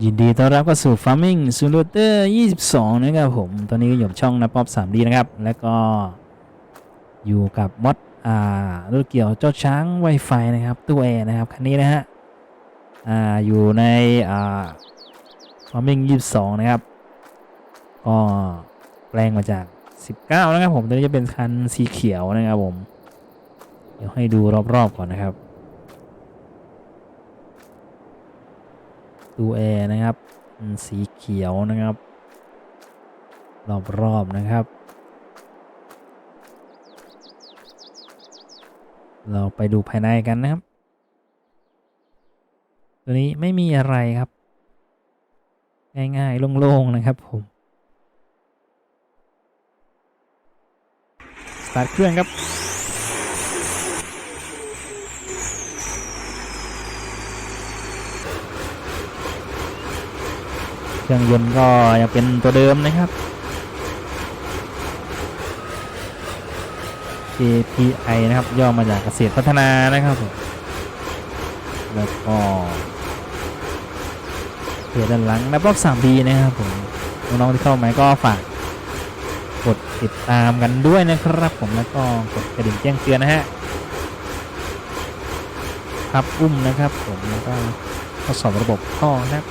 ยินดีต้อนรับเข้าสู่ Farming Simulator 22 นะครับผม ตอนนี้ก็อยู่ช่องนะป๊อป 3D นะครับ แล้วก็อยู่กับมอดอ่ารถเกี่ยวเจ้าช้าง Wi-Fi นะครับตู้แอร์นะครับ คันนี้นะฮะ อ่า อยู่ในอ่า Farming 22 นะครับ ก็แปลงมาจาก 19 นะครับผม ตัวนี้จะเป็นคันสีเขียวนะครับผม เดี๋ยวให้ดูรอบๆก่อนนะครับ ดูแอร์นะครับ สีเขียวนะครับ รอบๆนะครับ เราไปดูภายในกันนะครับ ตัวนี้ไม่มีอะไรครับ ง่ายๆโล่งๆนะครับผมสตาร์ทเครื่องครับ รื่องยนต์ก็ยังเป็นตัวเดิมนะครับ KPI นะครับย่อมาจากเกษตรพัฒนานะครับผมแล้วก็เพจด้านหลังนะบล็อก 3B นะครับผมน้องๆที่เข้ามาก็ฝากกดติดตามกันด้วยนะครับผมแล้วก็กดกระดิ่งแจ้งเตือนนะฮะพับอุ้มนะครับผมแล้วก็ทดสอบระบบท่อนะครับ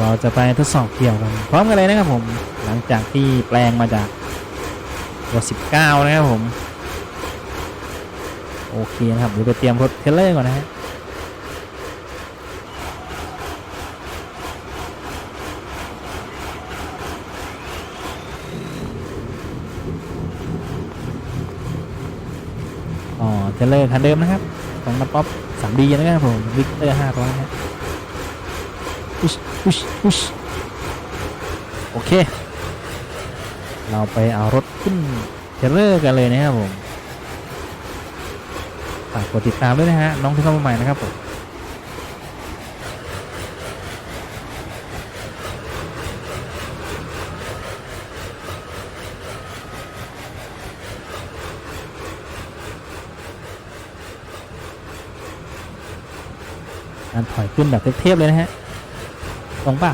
เราจะไปทดสอบเกี่ยวกันพร้อมกันเลยนะครับผม หลังจากที่แปลงมาจากตัว19 นะครับผม โอเคนะครับเดี๋ยวไปเตรียมรถเทเลอร์ก่อนนะฮะอ๋อเทเลอร์คันเดิมนะครับ ของนับป๊อป 3D นะครับผม วิกเตอร์500นะฮะ พุชพุชพุชโอเค เราไปเอารถขึ้นเทเลอร์กันเลยนะครับผมฝากกดติดตามด้วยนะฮะ น้องที่เข้ามาใหม่นะครับผมการถอยขึ้นแบบเทพๆเลยนะฮะ ตรงเปล่า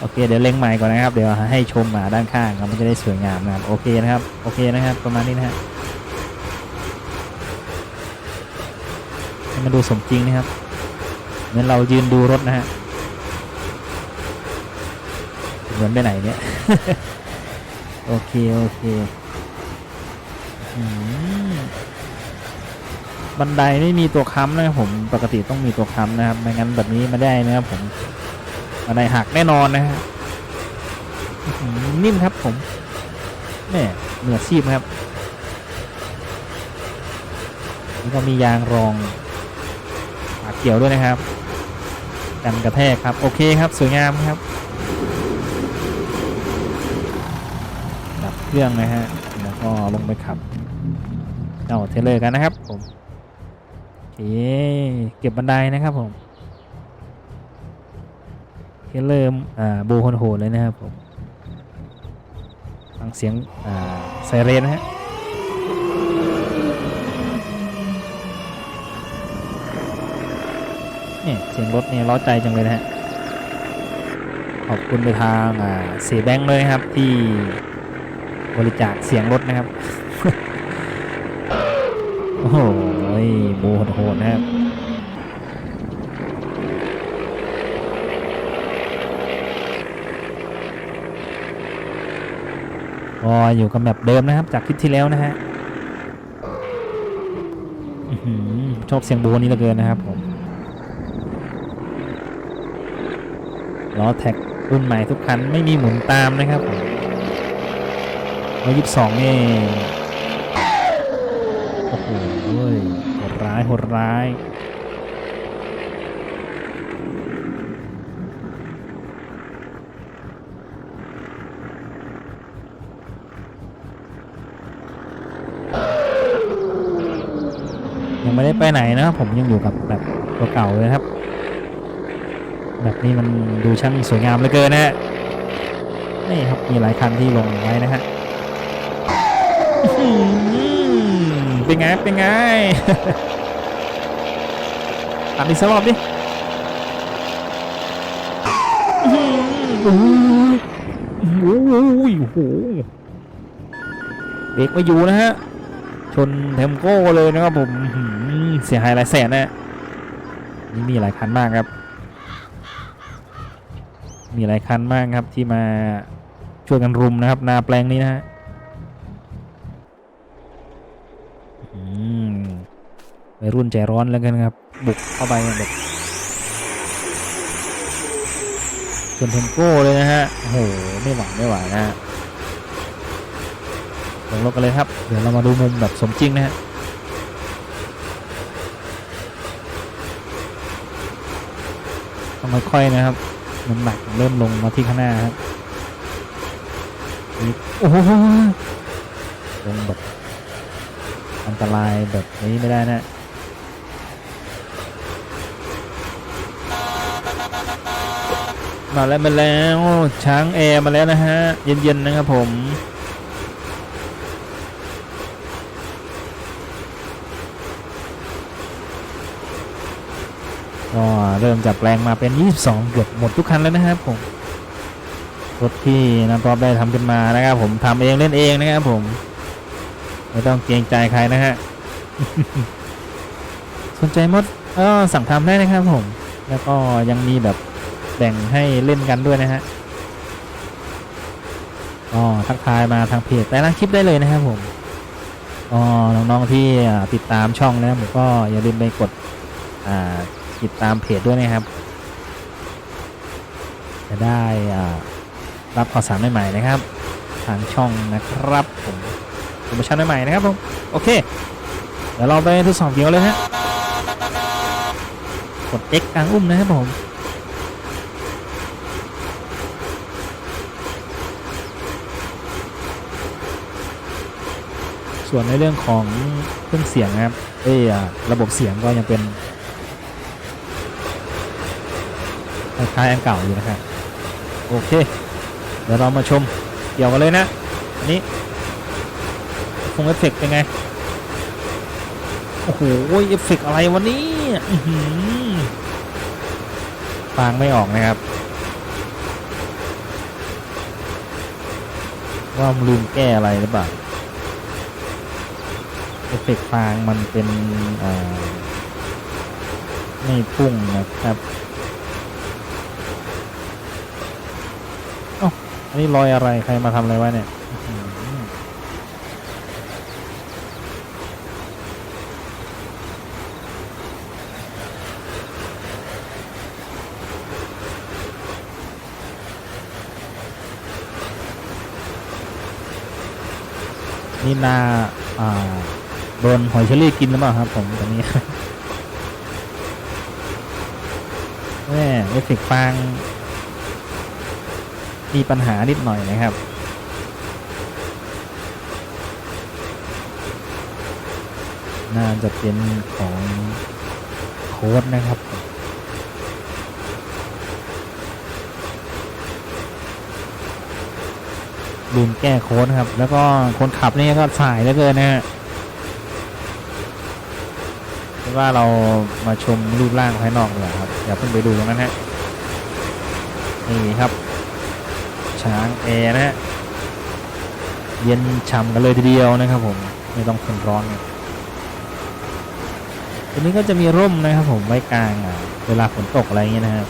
โอเค เดี๋ยวเล็งใหม่ก่อนนะครับ เดี๋ยวให้ชมมาด้านข้างครับมันจะได้สวยงามนะครับ โอเคนะครับ โอเคนะครับ ประมาณนี้นะฮะให้มันดูสมจริงนะครับ เหมือนเรายืนดูรถนะฮะ เหมือนไปไหนเนี่ย โอเค โอเคอืม บันไดไม่มีตัวค้ำนะครับผมปกติต้องมีตัวค้ำนะครับไม่งั้นแบบนี้ไม่ได้นะครับผมบันไดหักแน่นอนนะฮะนิ่มครับผมแม่เหนือชีพครับแล้วก็มียางรองปากเกี่ยวด้วยนะครับกันกระแทกครับโอเคครับสวยงามครับดับเครื่องนะฮะแล้วก็ลงไปขับเจ้าเทรลเลอร์กันนะครับผม โอเคเก็บบันไดนะครับผมเทรลเลอร์อ่าโบโหดเลยนะครับผมฟังเสียงอ่าไซเรนนะฮะเนี่ยเสียงรถเนี่ยล้อใจจังเลยนะฮะขอบคุณไปทางอ่าเสียแบงค์เลยครับที่บริจาคเสียงรถนะครับ โอ้โหโบโหดนะครับก็อยู่กับแบบเดิมนะครับ จากคลิปที่แล้วนะฮะชอบเสียงโบนี้เหลือเกินนะครับผมล้อแท็กรุ่นใหม่ทุกคันไม่มีหมุนตามนะครับผมร้อยยี่สิบสองนี่ โอ้โหโหดร้ายโหดร้ายยังไม่ได้ไปไหนนะครับผมยังอยู่กับแบบตัวเก่าเลยครับ แบบนี้มันดูช่างสวยงามเหลือเกินนะฮะนี่ครับมีหลายคันที่ลงไว้นะฮะ อืม เป็นไง เป็นไง ตัดอีกสักรอบดิอื้อหือโอ้โหโอ้โหเบรกไม่อยู่นะฮะ ชนเทมโก้เลยนะครับผม เสียหายหลายแสนนะนี่มีหลายคันมากครับ มีหลายคันมากครับที่มาช่วยกันรุมนะครับ นาแปลงนี้นะฮะ วัยรุ่นใจร้อนแล้วกันครับ บุกเข้าไปแบบจนเทมโก้เลยนะฮะโอ้โหไม่ไหวไม่ไหวนะฮะลงรถกันเลยครับ เดี๋ยวเรามาดูมุมแบบสมจริงนะฮะต้องค่อยๆนะครับน้ำหนักเริ่มลงมาที่ข้างหน้าครับโอ้โหลงแบบอันตรายแบบนี้ไม่ได้นะ มาแล้วมาแล้วช้างแอร์มาแล้วนะฮะ เย็นๆนะครับผมก็เริ่มจากแปลงมาเป็น 22 เกือบหมดทุกคันแล้วนะครับผมรถที่น้ำพรอปได้ทำขึ้นมานะครับ ผมทำเองเล่นเองนะครับผม ไม่ต้องเกรงใจใครนะฮะสนใจมดก็สั่งทำได้นะครับผม แล้วก็ยังมีแบบ แบ่งให้เล่นกันด้วยนะฮะก็ทักทายมาทางเพจแต่ละคลิปได้เลยนะครับผมก็น้องๆที่ติดตามช่องแล้วผมก็อย่าลืมไปกดอ่าติดตามเพจด้วยนะครับ จะได้อ่ารับข่าวสารใหม่ๆนะครับ ทางช่องนะครับผมโปรโมชั่นใหม่ๆนะครับผมโอเค เดี๋ยวเราไปทดสอบเกี่ยวเลยฮะกด X กลางอุ้มนะครับผม ส่วนในเรื่องของเครื่องเสียงนะครับเอ้ยอ่าระบบเสียงก็ยังเป็นคล้ายๆอันเก่าอยู่นะครับโอเค เดี๋ยวเรามาชมเกี่ยวกันเลยนะอันนี้ฟงเอฟเฟกต์เป็นไง โอ้โหเอฟเฟกต์อะไรวันนี้ฟังไม่ออกนะครับ ว่าลืมแก้อะไรหรือเปล่า เอฟเฟกฟางมันเป็นไม่พุ่งนะครับอันนี้รอยอะไรใครมาทำอะไรไว้เนี่ยนี่นาอ่า ดนหอยเชอรี่กินหรือเปล่าครับผมตอนนี้แม่เอฟเฟกฟาง มีปัญหานิดหน่อยนะครับน่าจะเป็นของโค้ดนะครับลืมแก้โค้ดครับ แล้วก็คนขับนี่ก็สายเหลือเกินนะฮะเพราะ ว่าเรามาชมรูปร่างภายนอกเลยครับอย่าเพิ่งไปดูตรงนั้นฮะนี่ครับ ช้างแอร์นะฮะเย็นฉ่ำกันเลยทีเดียวนะครับผมไม่ต้องทนร้อนตัวนี้ก็จะมีร่มนะครับผมไว้กลางอะเวลาฝนตกอะไรอย่างเงี้ยนะครับ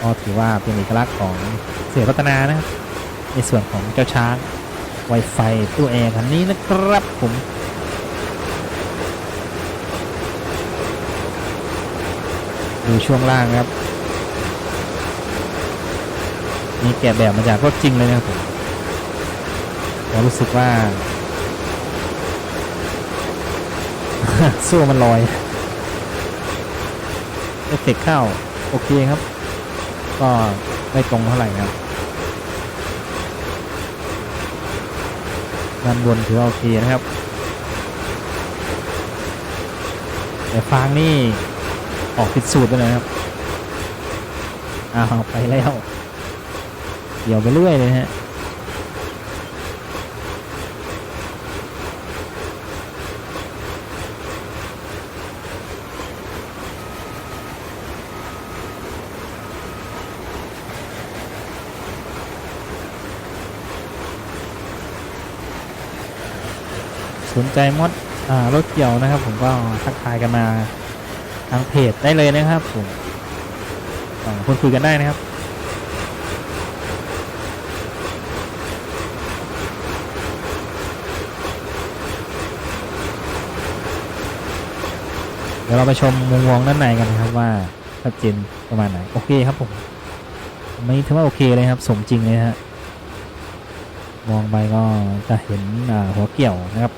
ก็ถือว่าเป็นเอกลักษณ์ของเสือรัตนานะครับในส่วนของเจ้าช้างไวไฟตู้แอร์คันนี้นะครับผม ดูช่วงล่างครับมีแกะแบบมาจากรถจริงเลยนะครับผมเรารู้สึกว่าโซ่มันลอยเอฟเฟกต์เข้า โอเคครับ ก็ไม่ตรงเท่าไหร่ครับด้านบนถือโอเคนะครับ แต่ฟางนี่ ออกผิดสูตรไปเลยครับอ้าวไปแล้วเดี๋ยวไปเรื่อยเลยฮะสนใจมดอ่ารถเกี่ยวนะครับ ผมก็ทักทายกันมา ทางเพจได้เลยนะครับผมคุยกันได้นะครับเดี๋ยวเราไปชมมุมมองด้านในกันนะครับว่าชัดเจนประมาณไหนโอเคครับผมไม่ถือว่าโอเคเลยครับ สมจริงเลยฮะมองไปก็จะเห็นหัวเกี่ยวนะครับ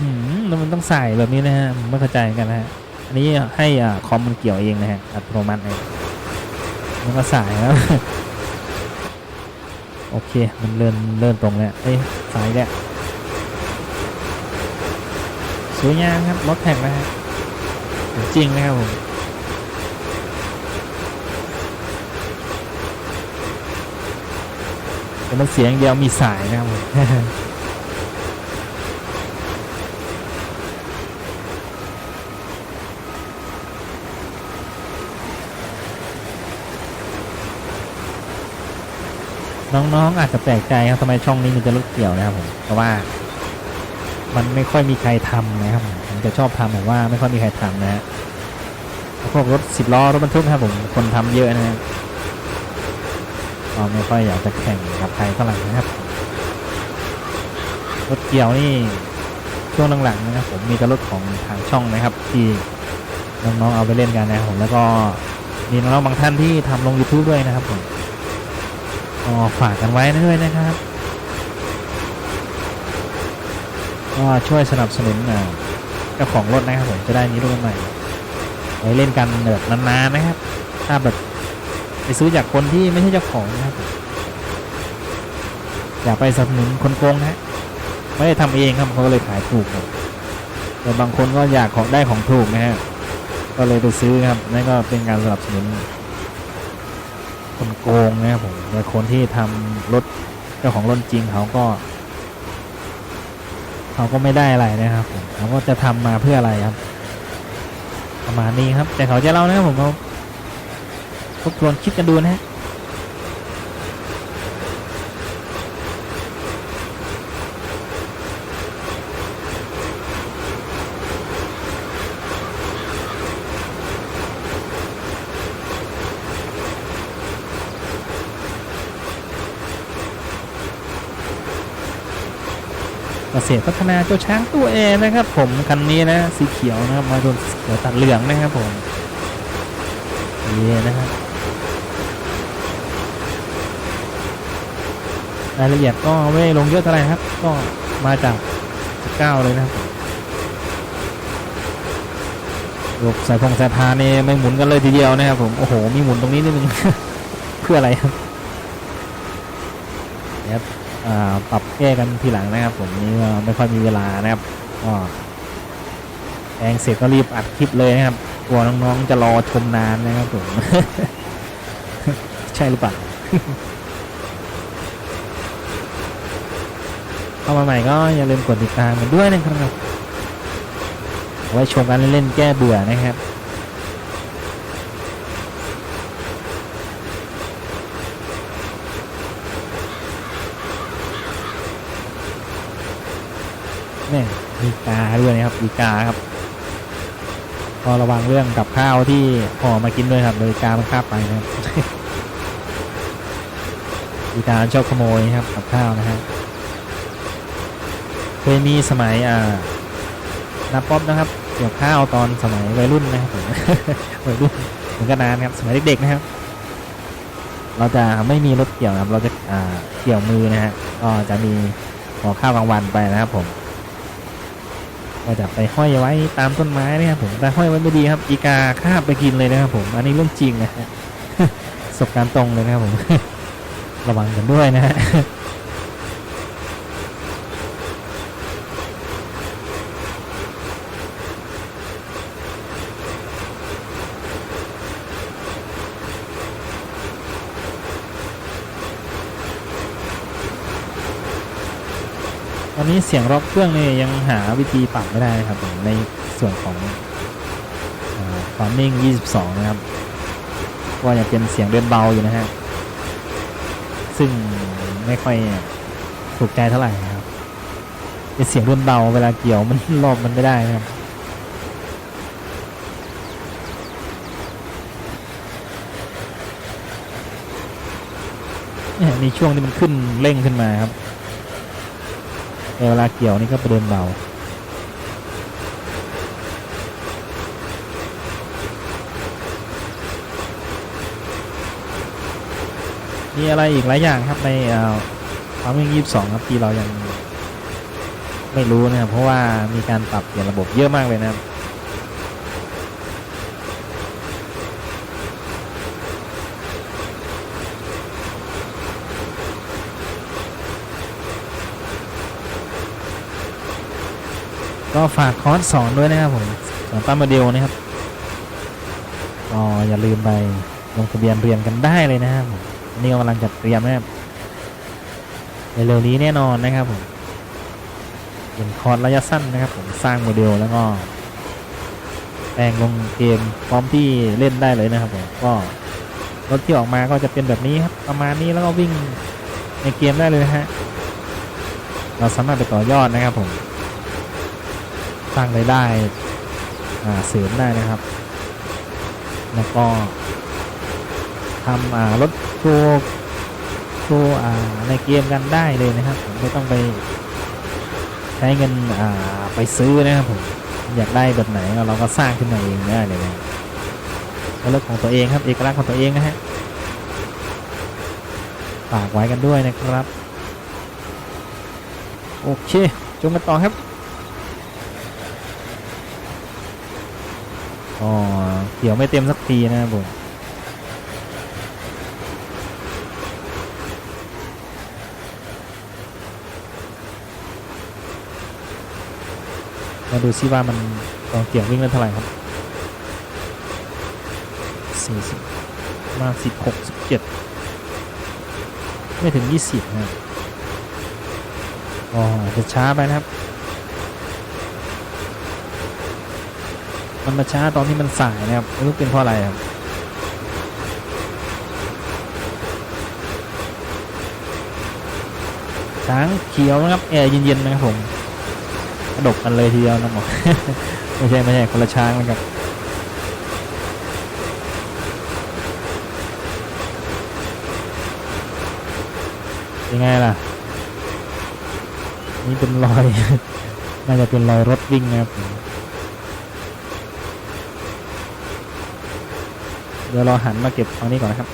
อืมแล้วมันต้องใส่แบบนี้นะฮะผมไม่เข้าใจกันนะฮะอันนี้ให้อ่าคอมมันเกี่ยวเองนะฮะอัตโนมัติเลยมันก็สายครับโอเค มันเลื่อนเลื่อนตรงแล้วเอ้ยสายแล้วสวยงามครับรถแท็กนะฮะจริงนะครับผมแต่มันเสียงเดียวมีสายนะครับผม น้องๆอาจจะแปลกใจครับทำไมช่องนี้มีแต่รถเกี่ยวนะครับผมเพราะว่า มันไม่ค่อยมีใครทำนะครับผมจะชอบทำแบบว่าไม่ค่อยมีใครทำนะฮะพวกรถสิบล้อรถบรรทุกนะครับผมคนทำเยอะนะฮะก็ไม่ค่อยอยากจะแข่งกับใครเท่าไหร่นะครับรถเกี่ยวนี่ช่วงหลังๆนะครับผมมีแต่รถของทางช่องนะครับที่น้องๆเอาไปเล่นกันนะครับผมแล้วก็มีน้องๆบางท่านที่ทำลง YouTube ด้วยนะครับผม ก็ฝากกันไว้ด้วยนะครับ ก็ช่วยสนับสนุนเจ้าของรถนะครับผมจะได้มีรถใหม่ไว้เล่นกันแบบนานๆนะครับ ถ้าแบบไปซื้อจากคนที่ไม่ใช่เจ้าของนะครับอย่าไปสนับสนุนคนโกงนะฮะไม่ได้ทำเองครับเขาก็เลยขายถูกครับแต่บางคนก็อยากของได้ของถูกนะฮะก็เลยไปซื้อครับนั่นก็เป็นการสนับสนุน คนโกงนะครับผมแต่คนที่ทำรถเจ้าของรถจริงเขาก็เขาก็ไม่ได้อะไรนะครับผมเขาก็จะทำมาเพื่ออะไรครับ ประมาณนี้ครับ แต่เขาจะเล่านะครับผมเขาทบทวนคิดกันดูนะฮะ เกษตรพัฒนาเจ้าช้างตัวเอนะครับผมคันนี้นะสีเขียวนะครับมาโดนเขียวตัดเหลืองนะครับผมนี่นะครับรายละเอียดก็ไม่ลงเยอะเท่าไหร่ครับ ก็มาจาก19เลยนะครับระบสายพงสายพานนี่ไม่หมุนกันเลยทีเดียวนะครับผมโอ้โหมีหมุนตรงนี้นิดนึงเพื่ออะไรครับ ปรับแก้กันทีหลังนะครับ ผมนี่ไม่ค่อยมีเวลานะครับก็แปลงเสร็จก็รีบอัดคลิปเลยนะครับกลัวน้องๆจะรอชมนานนะครับผมใช่หรือเปล่าเข้ามาใหม่ก็อย่าลืมกดติดตามกันด้วยนะครับไว้ชมกันเล่นๆแก้เบื่อนะครับ แม่มีกาด้วยนะครับมีกาครับพอระวังเรื่องกับข้าวที่ห่อมากินด้วยครับโดยกามันคาบไปนะครับมีกาชอบขโมยครับกับข้าวนะฮะเคยมีสมัยอ่านับป๊อปนะครับเกี่ยวข้าวตอนสมัยวัยรุ่นนะครับผมวัยรุ่นเหมือนกันนานครับสมัยเด็กๆนะครับ เราจะไม่มีรถเกี่ยวครับ เราจะอ่าเกี่ยวมือนะฮะก็จะมีห่อข้าวกลางวันไปนะครับผม ก็จะไปห้อยไว้ตามต้นไม้นะครับผมแต่ห้อยไว้ไม่ดีครับอีกาคาบไปกินเลยนะครับผมอันนี้เรื่องจริงนะฮะประสบการณ์ตรงเลยนะครับผมระวังกันด้วยนะฮะ อนนี้เสียงรอบเครื่องนี่ยังหาวิธีปรับไม่ได้นะครับผมในส่วนของฟาร์มิ่ง22 นะครับก็ยังเป็นเสียงเดินเบาอยู่นะฮะซึ่งไม่ค่อยถูกใจเท่าไหร่นะครับเป็นเสียงรุ่นเบาเวลาเกี่ยวมันรอบมันไม่ได้นะครับนี่ยมีช่วงที่มันขึ้นเร่งขึ้นมาครับ แต่เวลาเกี่ยวนี่ก็ประเด็นเบามีอะไรอีกหลายอย่างครับในความมิ่งยี่สองครับที่เรายังไม่รู้นะครับ เพราะว่ามีการปรับเปลี่ยนระบบเยอะมากเลยนะครับ ก็ฝากคอร์สสอนด้วยนะครับผมสอนตั้มโมเดลนะครับก็อย่าลืมไปลงทะเบียนเรียนกันได้เลยนะครับผมอันนี่กำลังจัดเตรียมนะครับเร็วๆนี้แน่นอนนะครับผมเป็นคอร์สระยะสั้นนะครับผมสร้างโมเดลแล้วก็แปลงลงเกมพร้อมที่เล่นได้เลยนะครับผมก็รถที่ออกมาก็จะเป็นแบบนี้ครับประมาณนี้แล้วก็วิ่งในเกมได้เลยนะฮะเราสามารถไปต่อยอดนะครับผม สร้างรายได้เสริมได้นะครับ แล้วก็ทำรถโชว์โชว์ในเกมกันได้เลยนะครับผมไม่ต้องไปใช้เงินไปซื้อนะครับผมอยากได้แบบไหนเราก็สร้างขึ้นมาเองได้เลยนะเป็นรถของตัวเองครับเอกลักษณ์ของตัวเองนะฮะฝากไว้กันด้วยนะครับ โอเคจงกันต่อครับ อ๋อเขียวไม่เต็มสักทีนะครับผมมาดูซิว่ามันตอนเกี่ยววิ่งได้เท่าไหร่ครับสี่สิบมาสิบหกสิบเจ็ดไม่ถึงยี่สิบนะอ๋อจะช้าไปนะครับ มันมาช้าตอนที่มันสายนะครับไม่รู้เป็นเพราะอะไรครับช้างเขียวนะครับแอร์เย็นๆนะครับผมกระดกกันเลยทีเดียวนะหมอไม่ใช่ไม่ใช่คนละช้างนะครับยังไงล่ะ นี่เป็นรอย น่าจะเป็นรอยรถวิ่งนะครับผม เดี๋ยวเราหันมาเก็บตรงนี้ก่อนนะครับ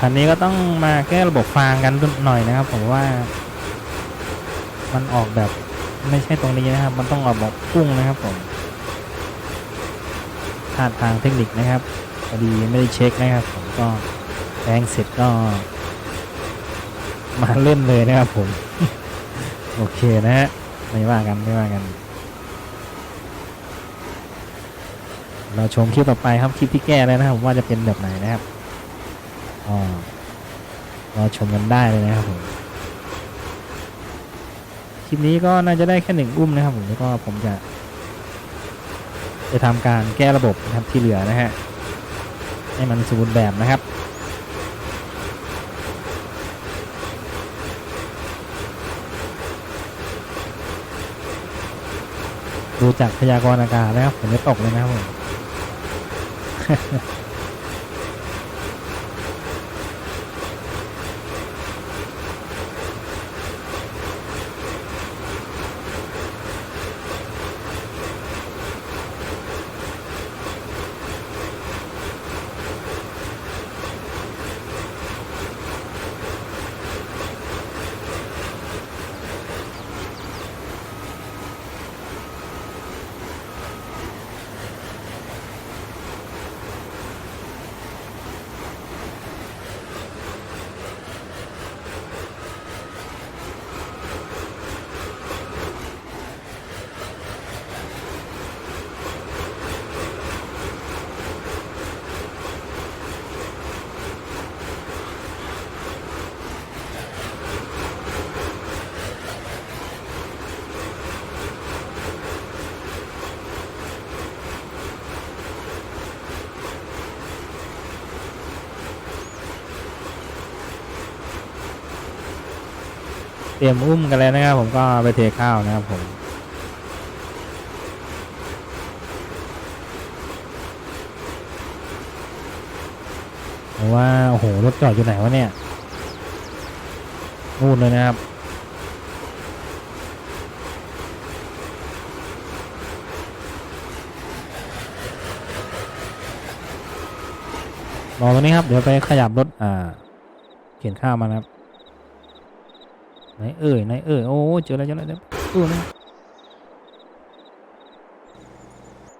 คันนี้ก็ต้องมาแก้ระบบฟางกันหน่อยนะครับ ผมว่า มันออกแบบไม่ใช่ตรงนี้นะครับ มันต้องออกแบบพุ่งนะครับผมพลาดทางเทคนิคนะครับพอดีไม่ได้เช็คนะครับ ผมก็แปลงเสร็จก็ มาเล่นเลยนะครับผม โอเคนะฮะไม่ว่ากันไม่ว่ากัน เราชมคลิปต่อไปครับคลิปที่แก้แล้วนะครับว่าจะเป็นแบบไหนนะครับ อ๋อรอชมกันได้เลยนะครับผมคลิปนี้ก็น่าจะได้แค่หนึ่งอุ้มนะครับผมแล้วก็ผมจะ จะทำการแก้ระบบนะครับที่เหลือนะฮะให้มันสมบูรณ์แบบนะครับดูจากพยากรณ์อากาศนะครับฝนจะตกเลยนะครับผม เตรียมอุ้มกันแล้วนะครับ ผมก็ไปเทข้าวนะครับผมเพราะว่าโอ้โหรถจอดอยู่ไหนวะเนี่ยนู่นเลยนะครับรอตรงนี้ครับ เดี๋ยวไปขยับรถอ่า เขียนข้าวมานะครับ ไหนเอ่ยไหนเอ่ยโอ้เจอแล้วเจอแล้วเดี๋ยวตู้นะ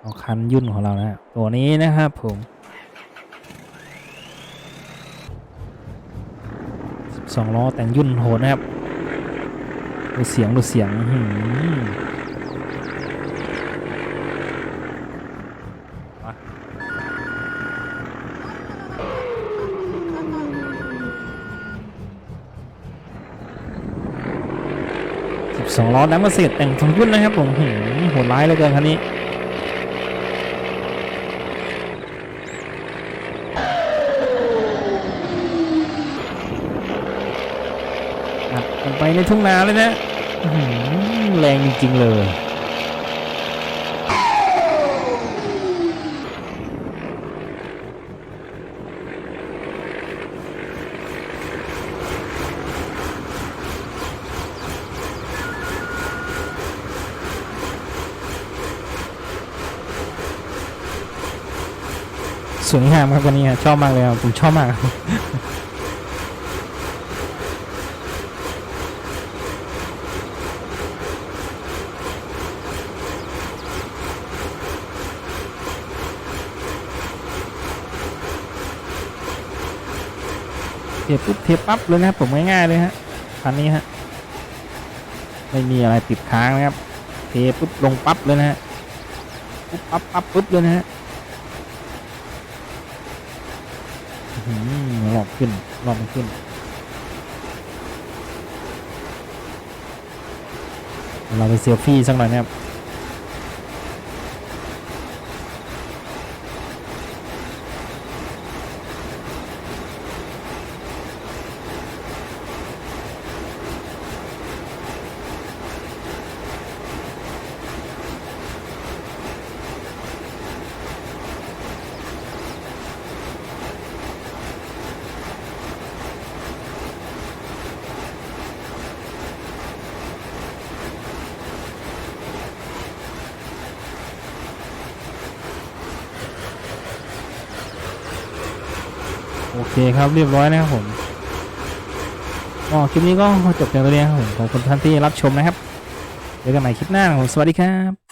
เอาคันยุ่นของเรานะตัวนี้นะครับผมสองล้อแต่งยุ่นโหดนะครับดูเสียงดูเสียงหืม สองล้อน้ำเกษตรแต่งทรงยุ่นนะครับผมหืมโหดร้ายเหลือเกินคันนี้อัดไปในทุ่งนาเลยนะแรงจริงๆเลย สวยงามครับวันนี้ชอบมากเลยครับผมชอบมากเทียบปุ๊บเทียบปั๊บเลยนะครับผมง่ายๆเลยฮะคันนี้ฮะไม่มีอะไรติดค้างนะครับเทปุ๊บลงปั๊บเลยนะฮะปุ๊บปั๊บปั๊บปุ๊บเลยนะฮะอื้อหือรอบ ขึ้นรอบมันขึ้นเราไปเซลฟี่สักหน่อยนะครับ ครับเรียบร้อยนะครับผมก็คลิปนี้ก็จบเพียงเท่านี้ครับผมขอบคุณท่านที่รับชมนะครับเจอกันใหม่คลิปหน้าครับผมสวัสดีครับ